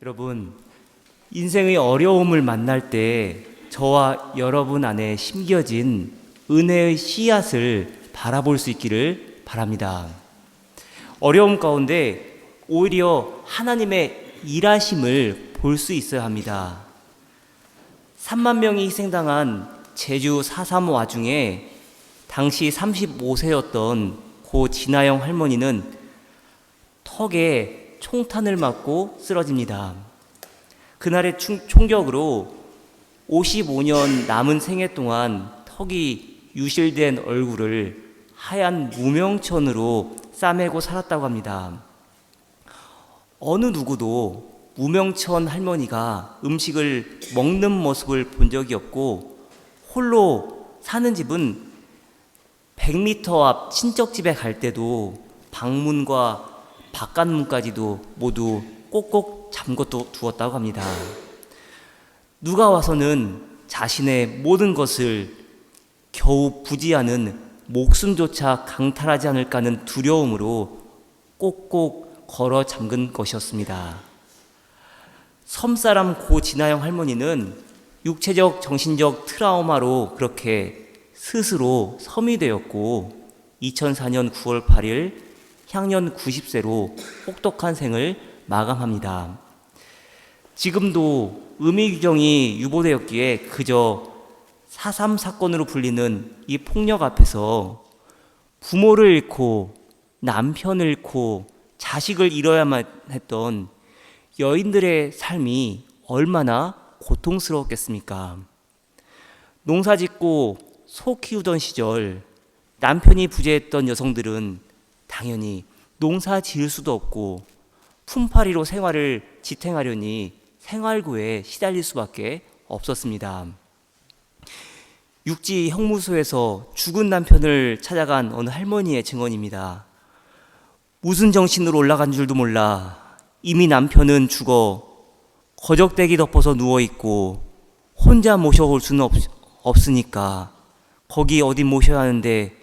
여러분, 인생의 어려움을 만날 때 저와 여러분 안에 심겨진 은혜의 씨앗을 바라볼 수 있기를 바랍니다. 어려움 가운데 오히려 하나님의 일하심을 볼 수 있어야 합니다. 3만 명이 희생당한 제주 4.3 와중에 당시 35세였던 고 진아영 할머니는 턱에 총탄을 맞고 쓰러집니다. 그날의 충- 총격으로 55년 남은 생애 동안 턱이 유실된 얼굴을 하얀 무명천으로 싸매고 살았다고 합니다. 어느 누구도 무명천 할머니가 음식을 먹는 모습을 본 적이 없고 홀로 사는 집은 100m 앞 친척집에 갈 때도 방문과 바깥문까지도 모두 꼭꼭 잠궈 두었다고 합니다. 누가 와서는 자신의 모든 것을 겨우 부지하는 목숨조차 강탈하지 않을까 하는 두려움으로 꼭꼭 걸어 잠근 것이었습니다. 섬사람 고 진아영 할머니는 육체적 정신적 트라우마로 그렇게 스스로 섬이 되었고 2004년 9월 8일 향년 90세로 혹독한 생을 마감합니다. 지금도 의미 규정이 유보되었기에 그저 4.3 사건으로 불리는 이 폭력 앞에서 부모를 잃고 남편을 잃고 자식을 잃어야만 했던 여인들의 삶이 얼마나 고통스러웠겠습니까? 농사 짓고 소 키우던 시절 남편이 부재했던 여성들은 당연히 농사 지을 수도 없고 품팔이로 생활을 지탱하려니 생활고에 시달릴 수밖에 없었습니다. 육지 형무소에서 죽은 남편을 찾아간 어느 할머니의 증언입니다. 무슨 정신으로 올라간 줄도 몰라. 이미 남편은 죽어 거적대기 덮어서 누워 있고 혼자 모셔올 수는 없, 없으니까 거기 어디 모셔야 하는데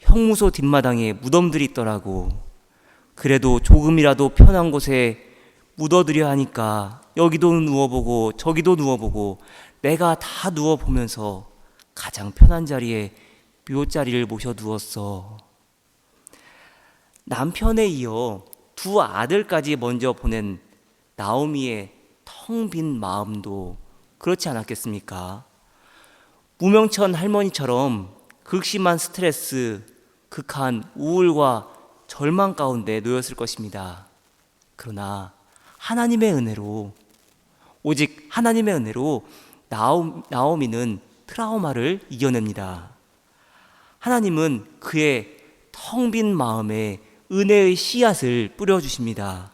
형무소 뒷마당에 무덤들이 있더라고. 그래도 조금이라도 편한 곳에 묻어드려 하니까 여기도 누워보고 저기도 누워보고 내가 다 누워보면서 가장 편한 자리에 묘자리를 모셔 두었어. 남편에 이어 두 아들까지 먼저 보낸 나오미의 텅 빈 마음도 그렇지 않았겠습니까? 무명천 할머니처럼 극심한 스트레스, 극한 우울과 절망 가운데 놓였을 것입니다. 그러나 하나님의 은혜로 오직 하나님의 은혜로 나오, 나오미는 트라우마를 이겨냅니다. 하나님은 그의 텅 빈 마음에 은혜의 씨앗을 뿌려 주십니다.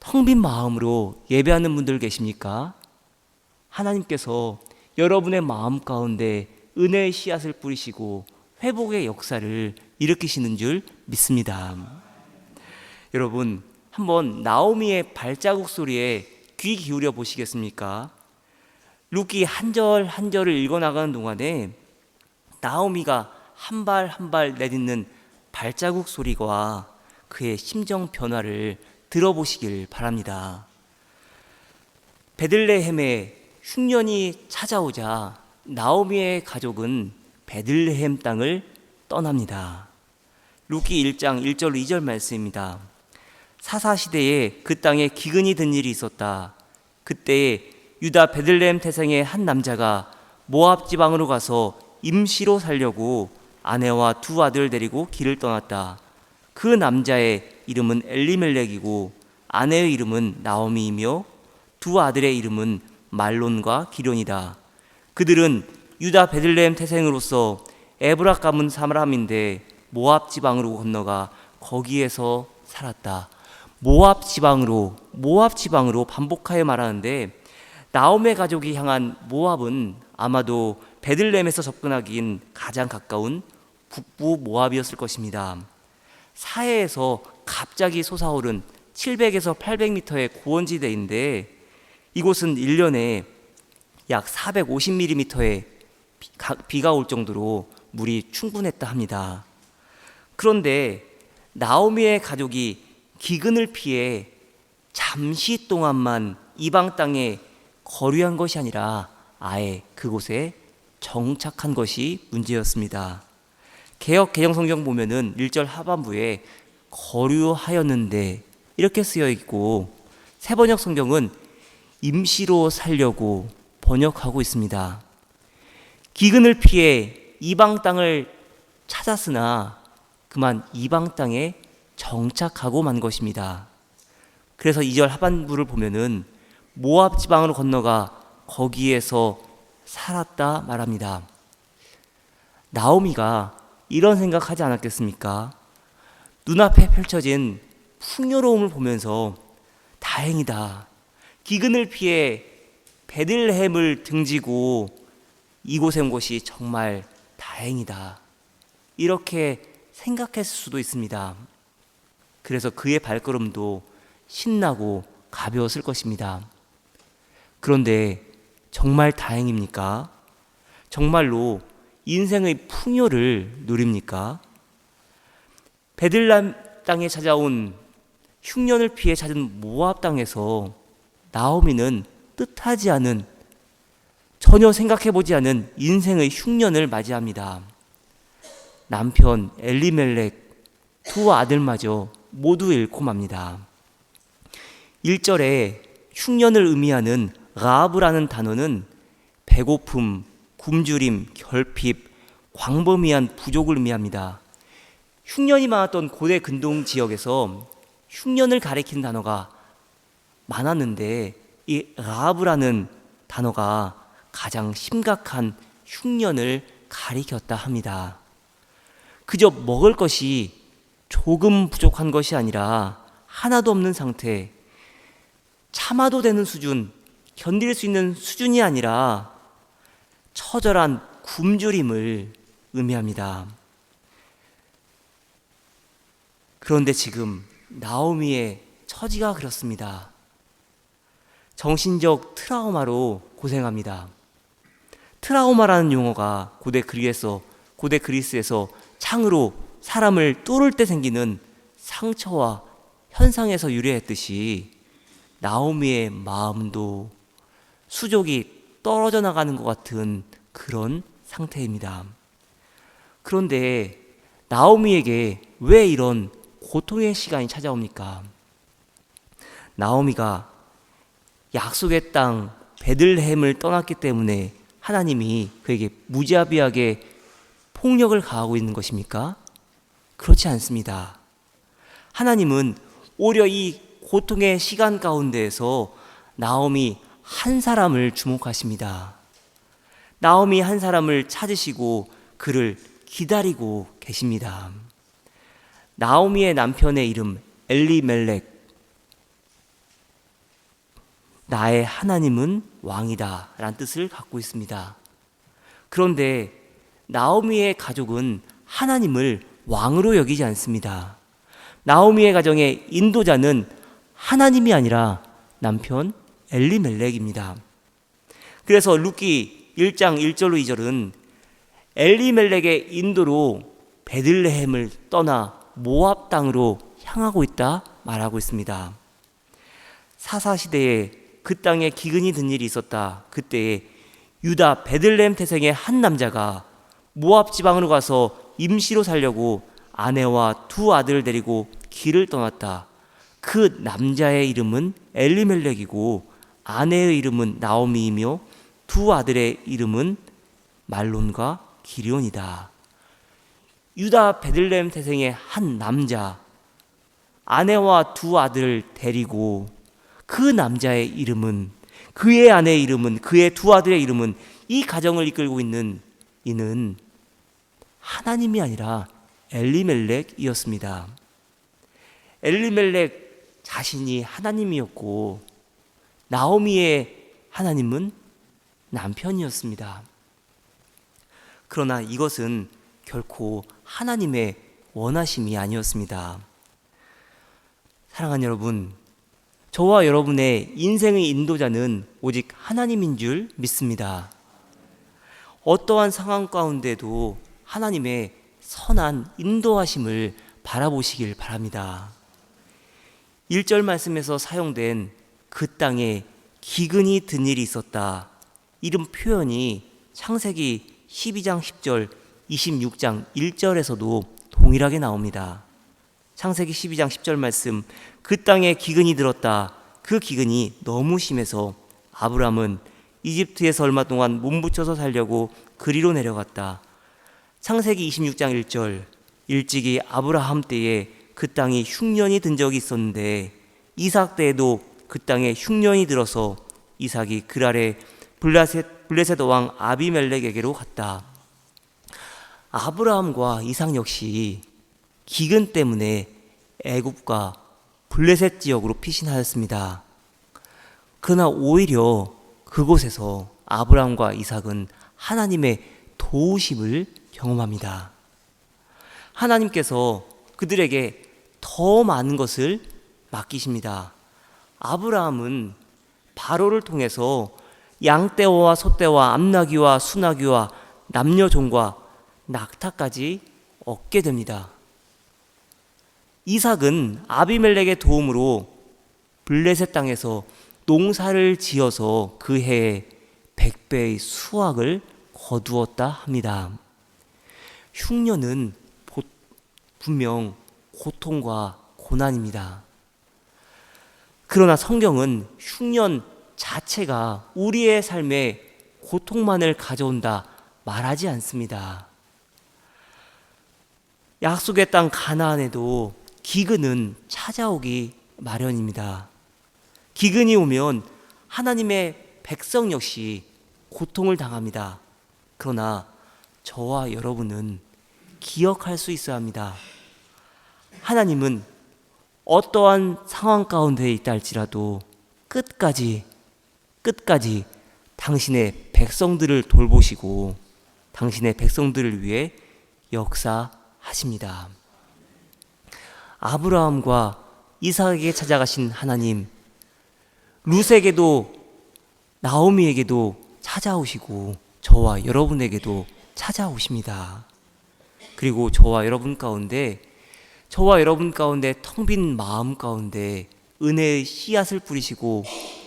텅 빈 마음으로 예배하는 분들 계십니까? 하나님께서 여러분의 마음 가운데 은혜의 씨앗을 뿌리시고 회복의 역사를 일으키시는 줄 믿습니다. 여러분, 한번 나오미의 발자국 소리에 귀 기울여 보시겠습니까? 루키 한 절 한 절을 읽어 나가는 동안에 나오미가 한 발 한 발 내딛는 발자국 소리와 그의 심정 변화를 들어보시길 바랍니다. 베들레헴에 흉년이 찾아오자 나오미의 가족은 베들레헴 땅을 떠납니다. 루키 1장 1절 2절 말씀입니다. 사사 시대에 그 땅에 기근이 든 일이 있었다. 그때에 유다 베들레헴 태생의 한 남자가 모압 지방으로 가서 임시로 살려고 아내와 두 아들 데리고 길을 떠났다. 그 남자의 이름은 엘리멜렉이고 아내의 이름은 나오미이며 두 아들의 이름은 말론과 기련이다. 그들은 유다 베들레헴 태생으로서 에브라 가문 사람인데 모압 지방으로 건너가 거기에서 살았다. 모압 지방으로 모압 지방으로 반복하여 말하는데 나옴의 가족이 향한 모압은 아마도 베들레헴에서 접근하기엔 가장 가까운 북부 모압이었을 것입니다. 사해에서 갑자기 솟아오른 700에서 800m의 고원지대인데 이곳은 1년에 약 450mm의 비가 올 정도로 물이 충분했다 합니다. 그런데 나오미의 가족이 기근을 피해 잠시 동안만 이방 땅에 거류한 것이 아니라 아예 그곳에 정착한 것이 문제였습니다. 개혁 개정 성경 보면은 1절 하반부에 거류하였는데 이렇게 쓰여 있고 세번역 성경은 임시로 살려고 번역하고 있습니다. 기근을 피해 이방 땅을 찾았으나 그만 이방 땅에 정착하고 만 것입니다. 그래서 2절 하반부를 보면은 모압 지방으로 건너가 거기에서 살았다 말합니다. 나오미가 이런 생각하지 않았겠습니까? 눈앞에 펼쳐진 풍요로움을 보면서 다행이다. 기근을 피해 베들레헴을 등지고 이곳에 온 것이 정말 다행이다. 이렇게 생각했을 수도 있습니다. 그래서 그의 발걸음도 신나고 가벼웠을 것입니다. 그런데 정말 다행입니까? 정말로 인생의 풍요를 누립니까? 베들람 땅에 찾아온 흉년을 피해 찾은 모압 땅에서 나오미는 뜻하지 않은 전혀 생각해 보지 않은 인생의 흉년을 맞이합니다. 남편 엘리멜렉 두 아들마저 모두 잃고 맙니다. 1절에 흉년을 의미하는 라브라는 단어는 배고픔, 굶주림, 결핍, 광범위한 부족을 의미합니다. 흉년이 많았던 고대 근동 지역에서 흉년을 가리킨 단어가 많았는데 이 라브라는 단어가 가장 심각한 흉년을 가리켰다 합니다. 그저 먹을 것이 조금 부족한 것이 아니라 하나도 없는 상태, 참아도 되는 수준, 견딜 수 있는 수준이 아니라 처절한 굶주림을 의미합니다. 그런데 지금 나오미의 처지가 그렇습니다. 정신적 트라우마로 고생합니다. 트라우마라는 용어가 고대 그리에서 고대 그리스에서 창으로 사람을 뚫을 때 생기는 상처와 현상에서 유래했듯이 나오미의 마음도 수족이 떨어져 나가는 것 같은 그런 상태입니다. 그런데 나오미에게 왜 이런 고통의 시간이 찾아옵니까? 나오미가 약속의 땅 베들레헴을 떠났기 때문에 하나님이 그에게 무자비하게 폭력을 가하고 있는 것입니까? 그렇지 않습니다. 하나님은 오히려 이 고통의 시간 가운데에서 나옴이 한 사람을 주목하십니다. 나옴이 한 사람을 찾으시고 그를 기다리고 계십니다. 나오미의 남편의 이름 엘리멜렉. 나의 하나님은 왕이다. 라는 뜻을 갖고 있습니다. 그런데 나오미의 가족은 하나님을 왕으로 여기지 않습니다. 나오미의 가정의 인도자는 하나님이 아니라 남편 엘리멜렉입니다. 그래서 루키 1장 1절로 2절은 엘리멜렉의 인도로 베들레헴을 떠나 모압 땅으로 향하고 있다 말하고 있습니다. 사사 시대에 그 땅에 기근이 든 일이 있었다. 그때에 유다 베들레헴 태생의 한 남자가 모압 지방으로 가서 임시로 살려고 아내와 두 아들을 데리고 길을 떠났다. 그 남자의 이름은 엘리멜렉이고 아내의 이름은 나오미이며 두 아들의 이름은 말론과 기리온이다. 유다 베들레헴 태생의 한 남자 아내와 두 아들을 데리고 그 남자의 이름은 그의 아내의 이름은 그의 두 아들의 이름은 이 가정을 이끌고 있는 이는 하나님이 아니라 엘리멜렉이었습니다. 엘리멜렉 자신이 하나님이었고 나오미의 하나님은 남편이었습니다. 그러나 이것은 결코 하나님의 원하심이 아니었습니다. 사랑하는 여러분, 저와 여러분의 인생의 인도자는 오직 하나님인 줄 믿습니다. 어떠한 상황 가운데도 하나님의 선한 인도하심을 바라보시길 바랍니다. 1절 말씀에서 사용된 그 땅에 기근이 든 일이 있었다. 이런 표현이 창세기 12장 10절, 26장 1절에서도 동일하게 나옵니다. 창세기 12장 10절 말씀 그 땅에 기근이 들었다. 그 기근이 너무 심해서 아브람은 이집트에서 얼마 동안 몸붙여서 살려고 그리로 내려갔다. 창세기 26장 1절 일찍이 아브라함 때에 그 땅이 흉년이 든 적이 있었는데 이삭 때에도 그 땅에 흉년이 들어서 이삭이 그랄에 블레셋, 블레셋 왕 아비멜렉에게로 갔다. 아브라함과 이삭 역시 기근 때문에 애굽과 블레셋 지역으로 피신하였습니다. 그러나 오히려 그곳에서 아브라함과 이삭은 하나님의 도우심을 경험합니다. 하나님께서 그들에게 더 많은 것을 맡기십니다. 아브라함은 바로를 통해서 양떼와 소떼와 암나귀와 수나귀와 남녀종과 낙타까지 얻게 됩니다. 이삭은 아비멜렉의 도움으로 블레셋 땅에서 농사를 지어서 그 해에 백배의 수확을 거두었다 합니다. 흉년은 보- 분명 고통과 고난입니다. 그러나 성경은 흉년 자체가 우리의 삶에 고통만을 가져온다 말하지 않습니다. 약속의 땅 가나안에도 기근은 찾아오기 마련입니다. 기근이 오면 하나님의 백성 역시 고통을 당합니다. 그러나 저와 여러분은 기억할 수 있어야 합니다. 하나님은 어떠한 상황 가운데 있다 할지라도 끝까지 끝까지 당신의 백성들을 돌보시고 당신의 백성들을 위해 역사하십니다. 아브라함과 이삭에게 찾아가신 하나님, 룻에게도 나오미에게도 찾아오시고 저와 여러분에게도 찾아오십니다. 그리고 저와 여러분 가운데 저와 여러분 가운데 텅 빈 마음 가운데 은혜의 씨앗을 뿌리시고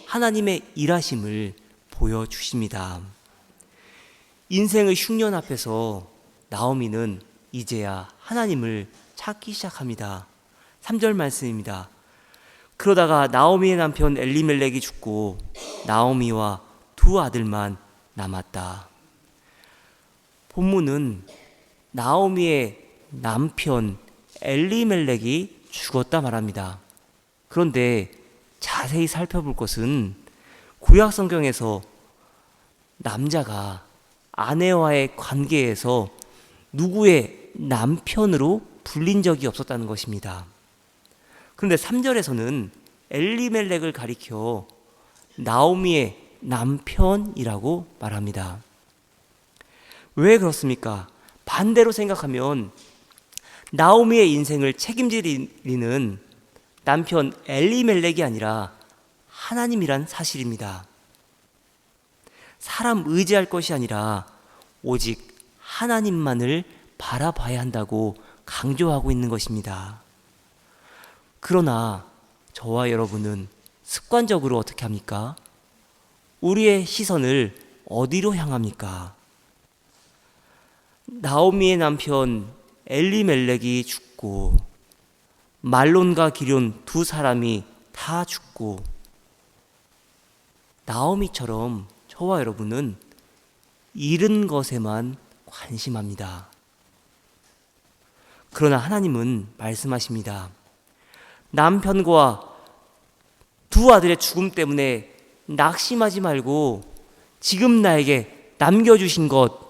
하나님의 일하심을 보여 주십니다. 인생의 흉년 앞에서 나오미는 이제야 하나님을 찾기 시작합니다. 3절 말씀입니다. 그러다가 나오미의 남편 엘리멜렉이 죽고 나오미와 두 아들만 남았다. 본문은 나오미의 남편 엘리멜렉이 죽었다 말합니다. 그런데 자세히 살펴볼 것은 구약 성경에서 남자가 아내와의 관계에서 누구의 남편으로 불린 적이 없었다는 것입니다. 그런데 3절에서는 엘리멜렉을 가리켜 나오미의 남편이라고 말합니다. 왜 그렇습니까? 반대로 생각하면 나오미의 인생을 책임지리는 남편 엘리멜렉이 아니라 하나님이란 사실입니다. 사람 의지할 것이 아니라 오직 하나님만을 바라봐야 한다고 강조하고 있는 것입니다. 그러나 저와 여러분은 습관적으로 어떻게 합니까? 우리의 시선을 어디로 향합니까? 나오미의 남편 엘리멜렉이 죽고 말론과 기륜 두 사람이 다 죽고 나오미처럼 저와 여러분은 잃은 것에만 관심합니다. 그러나 하나님은 말씀하십니다. 남편과 두 아들의 죽음 때문에 낙심하지 말고 지금 나에게 남겨주신 것,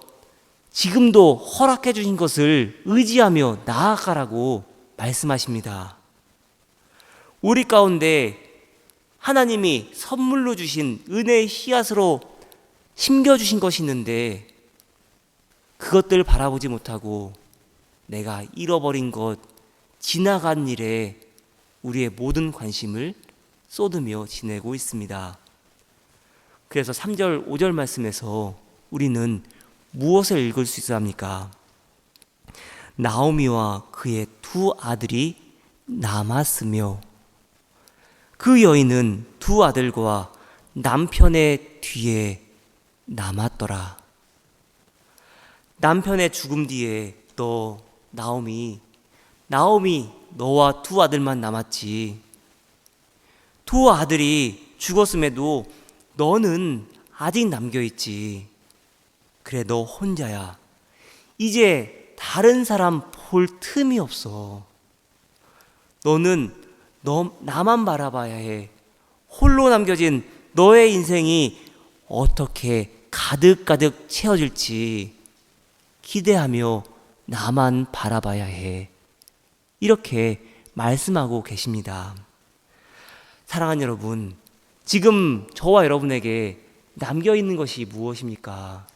지금도 허락해 주신 것을 의지하며 나아가라고 말씀하십니다. 우리 가운데 하나님이 선물로 주신 은혜의 씨앗으로 심겨주신 것이 있는데 그것들 바라보지 못하고 내가 잃어버린 것, 지나간 일에 우리의 모든 관심을 쏟으며 지내고 있습니다. 그래서 3절, 5절 말씀에서 우리는 무엇을 읽을 수 있어야 합니까? 나오미와 그의 두 아들이 남았으며 그 여인은 두 아들과 남편의 뒤에 남았더라. 남편의 죽음 뒤에 너 나오미 나오미 너와 두 아들만 남았지. 두 아들이 죽었음에도 너는 아직 남겨 있지. 그래 너 혼자야. 이제 다른 사람 볼 틈이 없어. 너는 너 나만 바라봐야 해. 홀로 남겨진 너의 인생이 어떻게 가득가득 채워질지 기대하며 나만 바라봐야 해. 이렇게 말씀하고 계십니다. 사랑하는 여러분, 지금 저와 여러분에게 남겨 있는 것이 무엇입니까?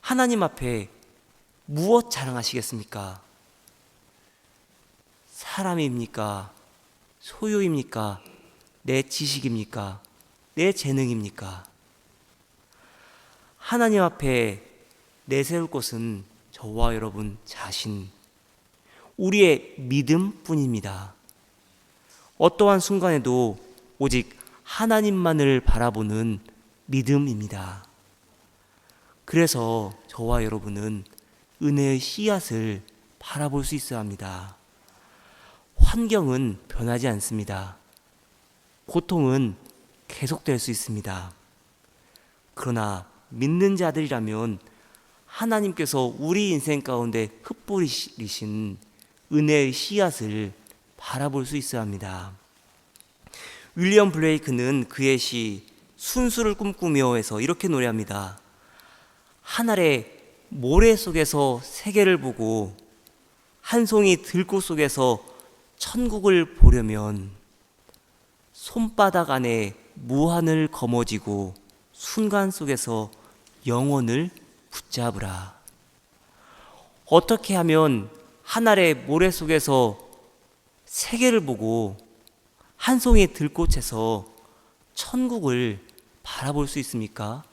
하나님 앞에 무엇 자랑하시겠습니까? 사람입니까? 소유입니까? 내 지식입니까? 내 재능입니까? 하나님 앞에 내세울 것은 저와 여러분 자신, 우리의 믿음뿐입니다. 어떠한 순간에도 오직 하나님만을 바라보는 믿음입니다. 그래서 저와 여러분은 은혜의 씨앗을 바라볼 수 있어야 합니다. 환경은 변하지 않습니다. 고통은 계속될 수 있습니다. 그러나 믿는 자들이라면 하나님께서 우리 인생 가운데 흩뿌리신 은혜의 씨앗을 바라볼 수 있어야 합니다. 윌리엄 블레이크는 그의 시 순수를 꿈꾸며에서 이렇게 노래합니다. 하늘의 모래 속에서 세계를 보고 한 송이 들꽃 속에서 천국을 보려면 손바닥 안에 무한을 거머쥐고 순간 속에서 영혼을 붙잡으라. 어떻게 하면 하늘의 모래 속에서 세계를 보고 한 송이 들꽃에서 천국을 바라볼 수 있습니까?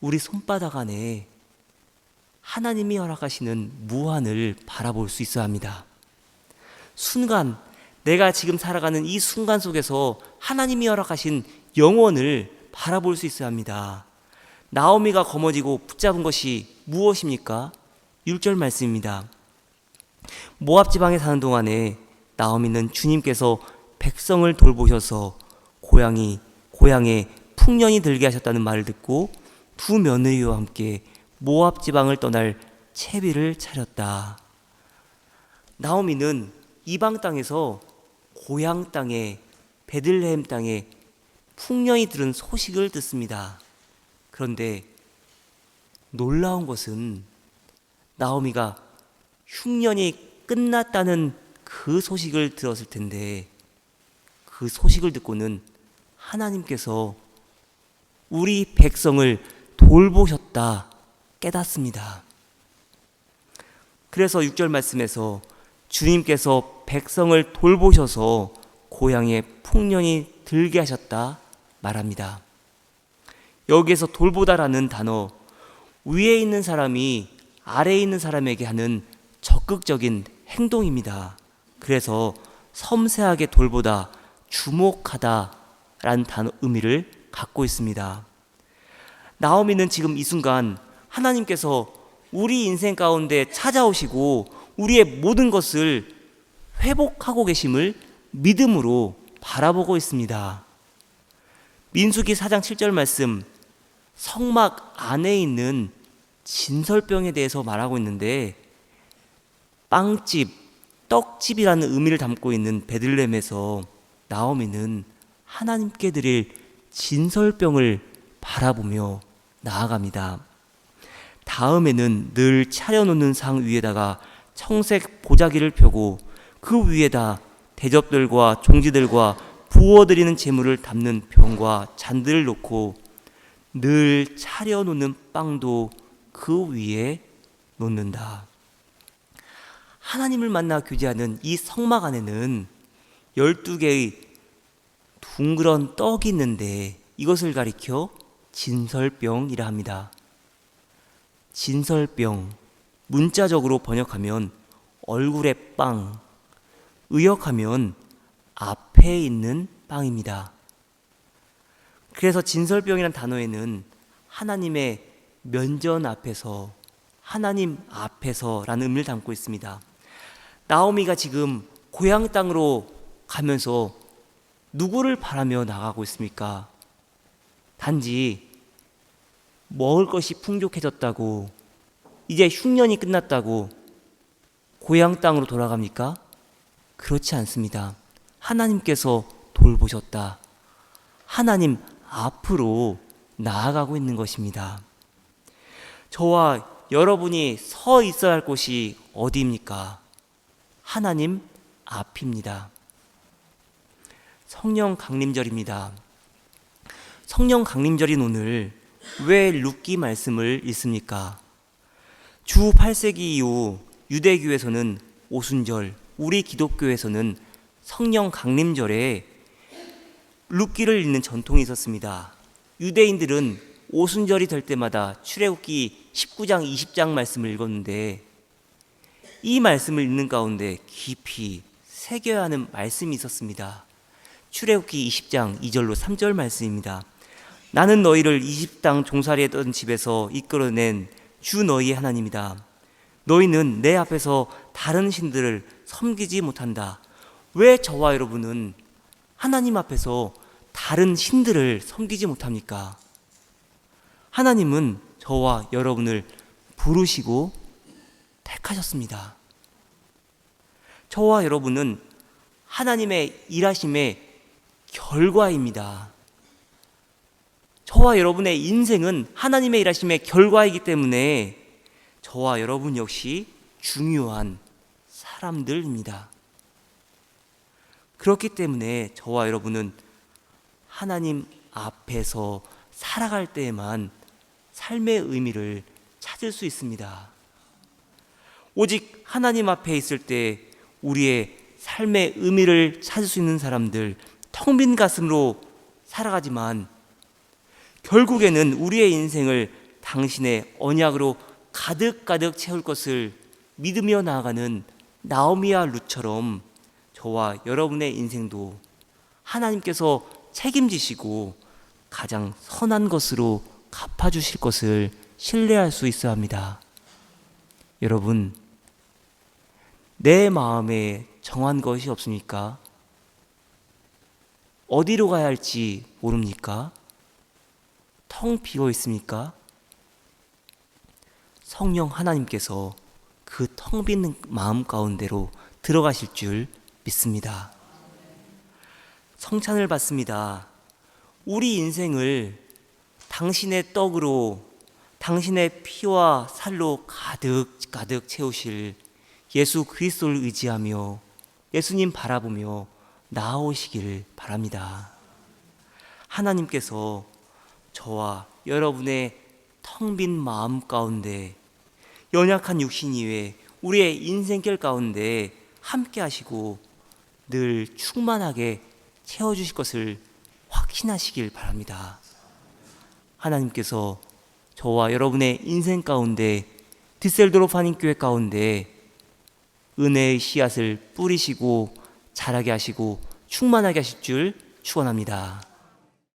우리 손바닥 안에 하나님이 허락하시는 무한을 바라볼 수 있어야 합니다. 순간, 내가 지금 살아가는 이 순간 속에서 하나님이 허락하신 영원을 바라볼 수 있어야 합니다. 나오미가 거머쥐고 붙잡은 것이 무엇입니까? 6절 말씀입니다. 모압 지방에 사는 동안에 나오미는 주님께서 백성을 돌보셔서 고향이 고향에 풍년이 들게 하셨다는 말을 듣고 두 며느리와 함께 모압 지방을 떠날 채비를 차렸다. 나오미는 이방 땅에서 고향 땅에 베들레헴 땅에 풍년이 들은 소식을 듣습니다. 그런데 놀라운 것은 나오미가 흉년이 끝났다는 그 소식을 들었을 텐데 그 소식을 듣고는 하나님께서 우리 백성을 돌보셨다 깨닫습니다. 그래서 6절 말씀에서 주님께서 백성을 돌보셔서 고향에 풍년이 들게 하셨다 말합니다. 여기에서 돌보다라는 단어 위에 있는 사람이 아래에 있는 사람에게 하는 적극적인 행동입니다. 그래서 섬세하게 돌보다 주목하다라는 단어 의미를 갖고 있습니다. 나오미는 지금 이 순간 하나님께서 우리 인생 가운데 찾아오시고 우리의 모든 것을 회복하고 계심을 믿음으로 바라보고 있습니다. 민수기 4장 7절 말씀 성막 안에 있는 진설병에 대해서 말하고 있는데 빵집, 떡집이라는 의미를 담고 있는 베들렘에서 나오미는 하나님께 드릴 진설병을 바라보며 나아갑니다. 다음에는 늘 차려놓는 상 위에다가 청색 보자기를 펴고 그 위에다 대접들과 종지들과 부어드리는 재물을 담는 병과 잔들을 놓고 늘 차려놓는 빵도 그 위에 놓는다. 하나님을 만나 교제하는 이 성막 안에는 12개의 둥그런 떡이 있는데 이것을 가리켜 진설병이라 합니다. 진설병, 문자적으로 번역하면 얼굴에 빵, 의역하면 앞에 있는 빵입니다. 그래서 진설병이라는 단어에는 하나님의 면전 앞에서 하나님 앞에서라는 의미를 담고 있습니다. 나오미가 지금 고향 땅으로 가면서 누구를 바라며 나가고 있습니까? 단지 먹을 것이 풍족해졌다고 이제 흉년이 끝났다고 고향 땅으로 돌아갑니까? 그렇지 않습니다. 하나님께서 돌보셨다. 하나님 앞으로 나아가고 있는 것입니다. 저와 여러분이 서 있어야 할 곳이 어디입니까? 하나님 앞입니다. 성령 강림절입니다. 성령 강림절인 오늘 왜 룻기 말씀을 읽습니까? 주 8세기 이후 유대교에서는 오순절, 우리 기독교에서는 성령 강림절에 룻기를 읽는 전통이 있었습니다. 유대인들은 오순절이 될 때마다 출애굽기 19장 20장 말씀을 읽었는데 이 말씀을 읽는 가운데 깊이 새겨야 하는 말씀이 있었습니다. 출애굽기 20장 2절로 3절 말씀입니다. 나는 너희를 이집 땅 종살이했던 집에서 이끌어낸 주 너희의 하나님이다. 너희는 내 앞에서 다른 신들을 섬기지 못한다. 왜 저와 여러분은 하나님 앞에서 다른 신들을 섬기지 못합니까? 하나님은 저와 여러분을 부르시고 택하셨습니다. 저와 여러분은 하나님의 일하심의 결과입니다. 저와 여러분의 인생은 하나님의 일하심의 결과이기 때문에 저와 여러분 역시 중요한 사람들입니다. 그렇기 때문에 저와 여러분은 하나님 앞에서 살아갈 때에만 삶의 의미를 찾을 수 있습니다. 오직 하나님 앞에 있을 때 우리의 삶의 의미를 찾을 수 있는 사람들, 텅 빈 가슴으로 살아가지만 결국에는 우리의 인생을 당신의 언약으로 가득가득 채울 것을 믿으며 나아가는 나오미와 룻처럼 저와 여러분의 인생도 하나님께서 책임지시고 가장 선한 것으로 갚아주실 것을 신뢰할 수 있어야 합니다. 여러분, 내 마음에 정한 것이 없습니까? 어디로 가야 할지 모릅니까? 텅 비어 있습니까? 성령 하나님께서 그 텅 빈 마음 가운데로 들어가실 줄 믿습니다. 성찬을 받습니다. 우리 인생을 당신의 떡으로 당신의 피와 살로 가득 가득 채우실 예수 그리스도를 의지하며 예수님 바라보며 나아오시길 바랍니다. 하나님께서 저와 여러분의 텅 빈 마음 가운데 연약한 육신 이외에 우리의 인생길 가운데 함께 하시고 늘 충만하게 채워 주실 것을 확신하시길 바랍니다. 하나님께서 저와 여러분의 인생 가운데 디셀도르프 한인교회 가운데 은혜의 씨앗을 뿌리시고 자라게 하시고 충만하게 하실 줄 축원합니다.